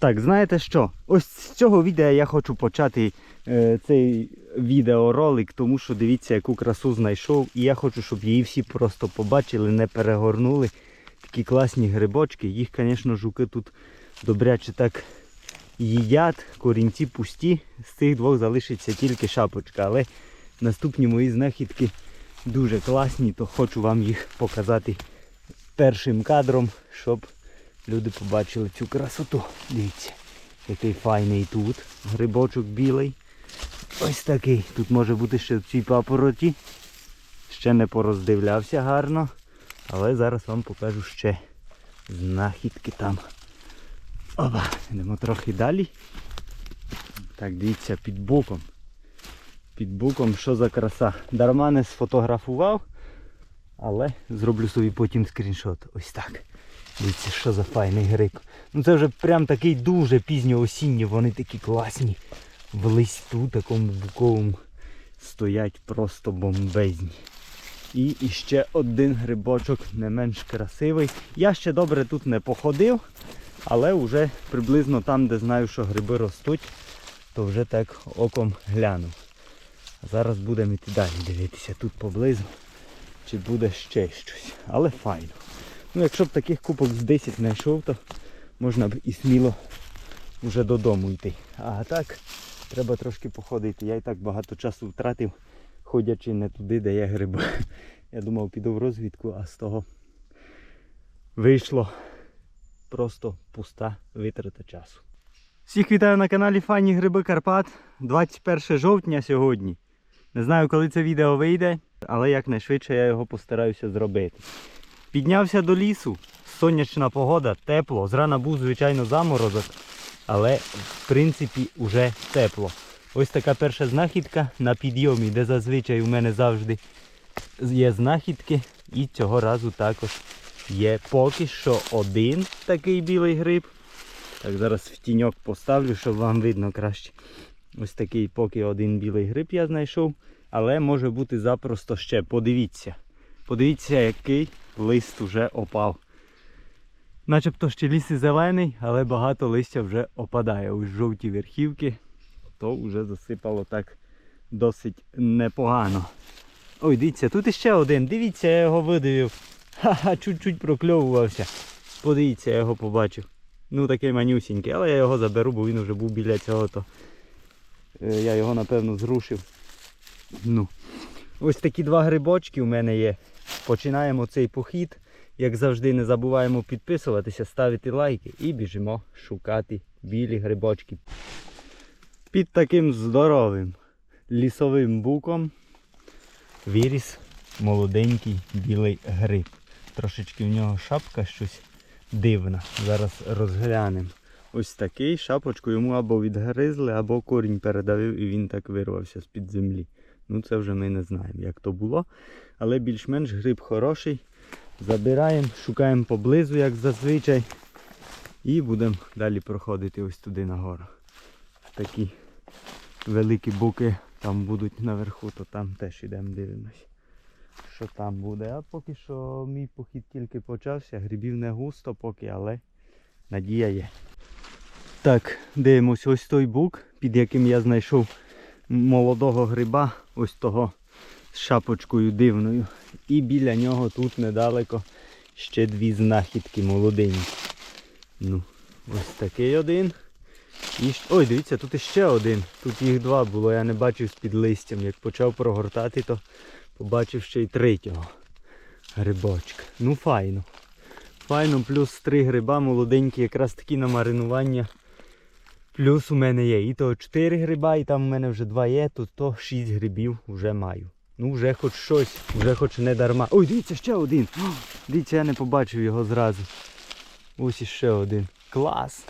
Так, знаєте що? Ось з цього відео я хочу почати е, цей відеоролик, тому що дивіться, яку красу знайшов. І я хочу, щоб її всі просто побачили, не перегорнули. Такі класні грибочки. Їх, звісно, жуки тут добряче так їдять. Корінці пусті. З цих двох залишиться тільки шапочка. Але наступні мої знахідки дуже класні, то хочу вам їх показати першим кадром, щоб люди побачили цю красоту. Дивіться, який файний тут. Грибочок білий. Ось такий. Тут може бути ще в цій папороті. Ще не пороздивлявся гарно. Але зараз вам покажу ще знахідки там. Опа, йдемо трохи далі. Так, дивіться, під боком. Під боком що за краса. Дарма не сфотографував, але зроблю собі потім скріншот. Ось так. Дивіться, що за файний гриб. Ну це вже прям такий дуже пізньоосінній, вони такі класні. В листу такому буковому стоять просто бомбезні. І іще один грибочок не менш красивий. Я ще добре тут не походив, але вже приблизно там, де знаю, що гриби ростуть, то вже так оком глянув. Зараз будемо йти далі дивитися тут поблизу, чи буде ще щось. Але файно. Ну, якщо б таких купок з 10 знайшов, то можна б і сміло вже додому йти. А так, треба трошки походити. Я і так багато часу втратив, ходячи не туди, де є гриби. Я думав, піду в розвідку, а з того вийшло просто пуста витрата часу. Всіх вітаю на каналі Файні Гриби Карпат. 21 жовтня сьогодні. Не знаю, коли це відео вийде, але якнайшвидше я його постараюся зробити. Піднявся до лісу, сонячна погода, тепло. Зрана був, звичайно, заморозок, але в принципі вже тепло. Ось така перша знахідка на підйомі, де зазвичай у мене завжди є знахідки. І цього разу також є поки що один такий білий гриб. Так, зараз в тіньок поставлю, щоб вам видно краще. Ось такий поки один білий гриб я знайшов. Але може бути запросто ще. Подивіться. Подивіться, який лист вже опав. Начебто ще ліс і зелений, але багато листя вже опадає. Ось жовті верхівки, то вже засипало так досить непогано. Ой, дивіться, тут іще один. Дивіться, я його видивив. Ха-ха, чуть-чуть прокльовувався. Подивіться, я його побачив. Ну такий манюсінький, але я його заберу, бо він вже був біля цього, то е, я його напевно зрушив. Ну. Ось такі два грибочки у мене є. Починаємо цей похід. Як завжди, не забуваємо підписуватися, ставити лайки і біжимо шукати білі грибочки. Під таким здоровим лісовим буком виріс молоденький білий гриб. Трошечки в нього шапка щось дивна. Зараз розглянемо. Ось такий шапочку йому або відгризли, або корінь передавив і він так вирвався з-під землі. Ну це вже ми не знаємо, як то було. Але більш-менш гриб хороший. Забираємо, шукаємо поблизу, як зазвичай. І будемо далі проходити ось туди нагору. Такі великі буки там будуть наверху, то там теж йдемо дивимось. Що там буде. А поки що мій похід тільки почався. Грибів не густо поки, але надія є. Так, дивимось ось той бук, під яким я знайшов молодого гриба, ось того з шапочкою дивною. І біля нього тут недалеко ще дві знахідки молоденькі. Ну, ось такий один. І... Ой, дивіться, тут іще один. Тут їх два було, я не бачив з-під листям. Як почав прогортати, то побачив ще й третього грибочка. Ну файно. Файно, плюс три гриба молоденькі, якраз такі на маринування. Плюс у мене є і то 4 гриба, і там у мене вже 2 є, то, то 6 грибів вже маю. Ну вже хоч щось, вже хоч не дарма. Ой, дивіться, ще один. О, дивіться, я не побачив його зразу. Ось іще один. Клас.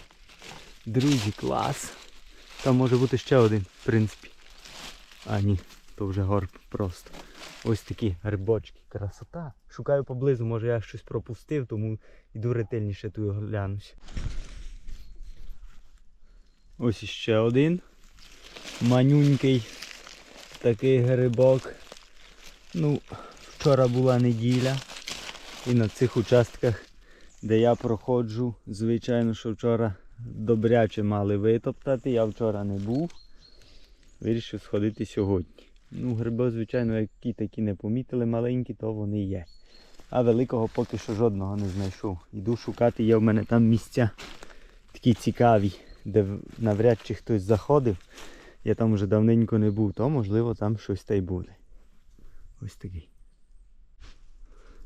Друзі, клас. Там може бути ще один, в принципі. А ні, то вже горб просто. Ось такі грибочки. Красота. Шукаю поблизу, може я щось пропустив, тому йду ретельніше тут глянусь. Ось іще один. Манюнький такий грибок. Ну, вчора була неділя. І на цих участках, де я проходжу, звичайно, що вчора добряче мали витоптати. Я вчора не був. Вирішив сходити сьогодні. Ну, гриби, звичайно, які такі не помітили маленькі, то вони є. А великого поки що жодного не знайшов. Йду шукати, є в мене там місця такі цікаві, де навряд чи хтось заходив. Я там вже давненько не був, то можливо там щось та й буде. Ось такий.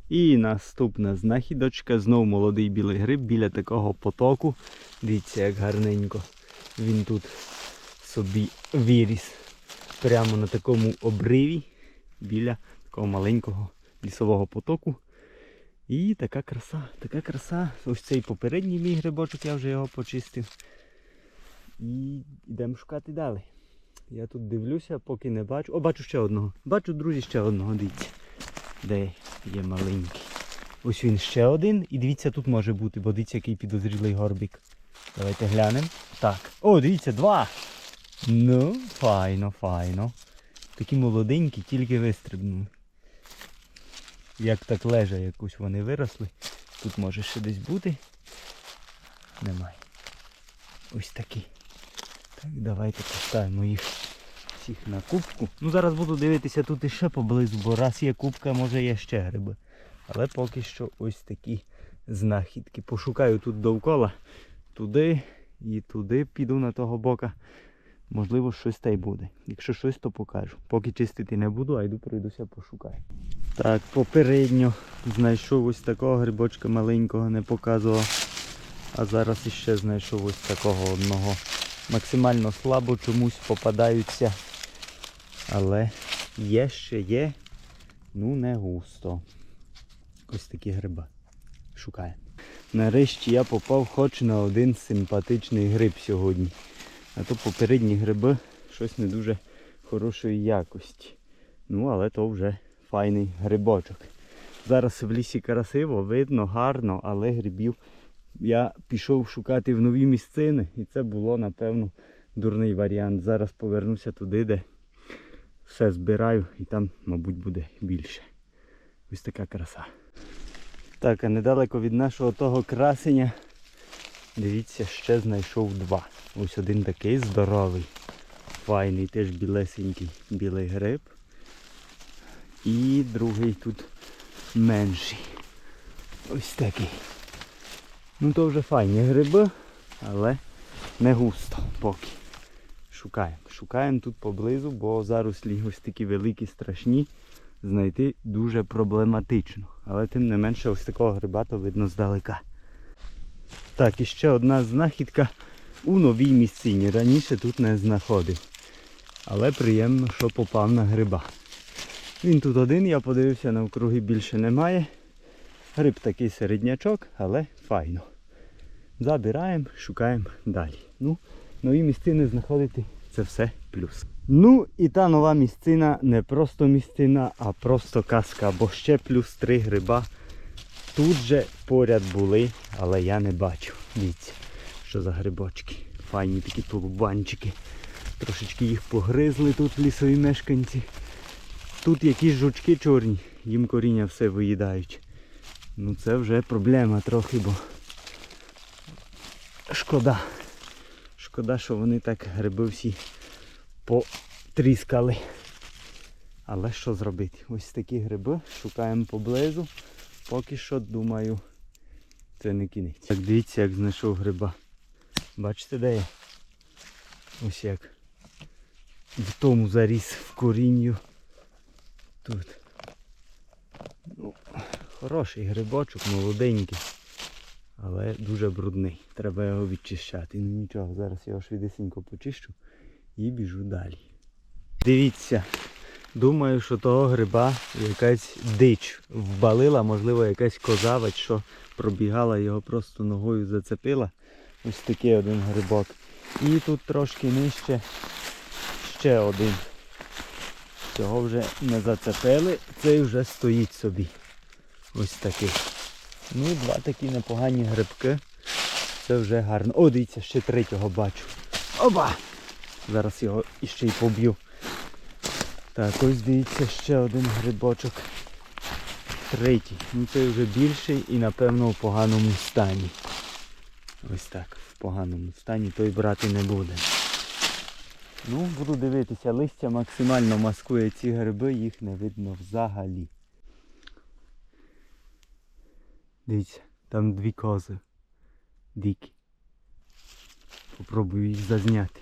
І наступна знахідочка, знов молодий білий гриб біля такого потоку. Дивіться, як гарненько він тут собі виріс. Прямо на такому обриві біля такого маленького лісового потоку. І така краса, така краса. Ось цей попередній мій грибочок, я вже його почистив. І йдемо шукати далі. Я тут дивлюся, поки не бачу. О, бачу ще одного. Бачу, друзі, ще одного, дивіться. Де є маленький. Ось він ще один. І дивіться, тут може бути, бо дивіться, який підозрілий горбик. Давайте глянемо. Так. О, дивіться, два. Ну, файно, файно. Такі молоденькі, тільки вистрибнули. Як так лежа якусь вони виросли. Тут може ще десь бути. Немає. Ось такі. Давайте поставимо їх всіх на кубку. Ну зараз буду дивитися тут іще поблизу, бо раз є кубка, може є ще гриби. Але поки що ось такі знахідки. Пошукаю тут довкола, туди і туди піду на того бока. Можливо, щось та й буде. Якщо щось, то покажу. Поки чистити не буду, а йду пройдуся пошукаю. Так, попередньо знайшов ось такого грибочка маленького, не показував. А зараз іще знайшов ось такого одного. Максимально слабо чомусь попадаються. Але є ще є. Ну не густо. Ось такі гриби. Шукаємо. Нарешті я попав хоч на один симпатичний гриб сьогодні. А то попередні гриби щось не дуже хорошої якості. Ну, але то вже файний грибочок. Зараз в лісі красиво, видно, гарно, але грибів я пішов шукати в нові місцини і це було, напевно, дурний варіант. Зараз повернуся туди, де все збираю і там, мабуть, буде більше. Ось така краса. Так, а недалеко від нашого того красення, дивіться, ще знайшов два. Ось один такий здоровий, файний, теж білесенький білий гриб. І другий тут менший. Ось такий. Ну то вже файні гриби, але не густо поки. Шукаємо. Шукаємо тут поблизу, бо зарослі ось такі великі, страшні. Знайти дуже проблематично. Але тим не менше ось такого гриба то видно здалека. Так, і ще одна знахідка у новій місцині. Раніше тут не знаходив. Але приємно, що попав на гриба. Він тут один, я подивився, навкруги більше немає. Гриб такий середнячок, але файно. Забираємо, шукаємо далі. Ну, нові місцини знаходити це все плюс. Ну і та нова місцина не просто місцина, а просто казка, бо ще плюс три гриба. Тут же поряд були, але я не бачив. Дивіться, що за грибочки. Файні такі тулубанчики. Трошечки їх погризли тут лісові мешканці. Тут якісь жучки чорні, їм коріння все виїдають. Ну це вже проблема трохи, бо шкода. Шкода, що вони так гриби всі потріскали. Але що зробити? Ось такі гриби шукаємо поблизу. Поки що думаю, це не кінець. Так дивіться, як знайшов гриба. Бачите, де я? Ось як. В тому заріс в корінню. Тут. Ну, хороший грибочок, молоденький. Але дуже брудний. Треба його відчищати. Ну нічого, зараз я його швидесенько почищу і біжу далі. Дивіться, думаю, що того гриба якась дич вбалила, можливо, якась козавець, що пробігала, його просто ногою зацепила. Ось такий один грибок. І тут трошки нижче ще один. Цього вже не зацепили, цей вже стоїть собі. Ось такий. Ну, два такі непогані грибки. Це вже гарно. О, дивіться, ще третього бачу. Оба! Зараз його іще й поб'ю. Так, ось дивіться ще один грибочок. Третій. Ну цей вже більший і напевно у поганому стані. Ось так. В поганому стані, той брати не буде. Ну, буду дивитися, листя максимально маскує ці гриби, їх не видно взагалі. Дивіться, там дві кози. Дикі. Попробую їх зазняти.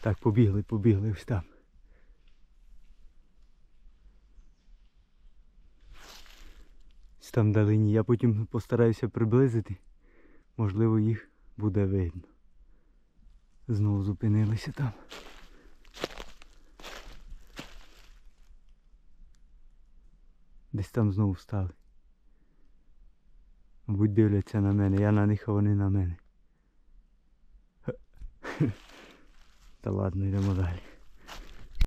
Так, побігли, побігли ось там. Ось там далині. Я потім постараюся приблизити. Можливо, їх буде видно. Знову зупинилися там. Десь там знову встали. Мабуть, дивляться на мене, я на них, а вони на мене. Та ладно, йдемо далі.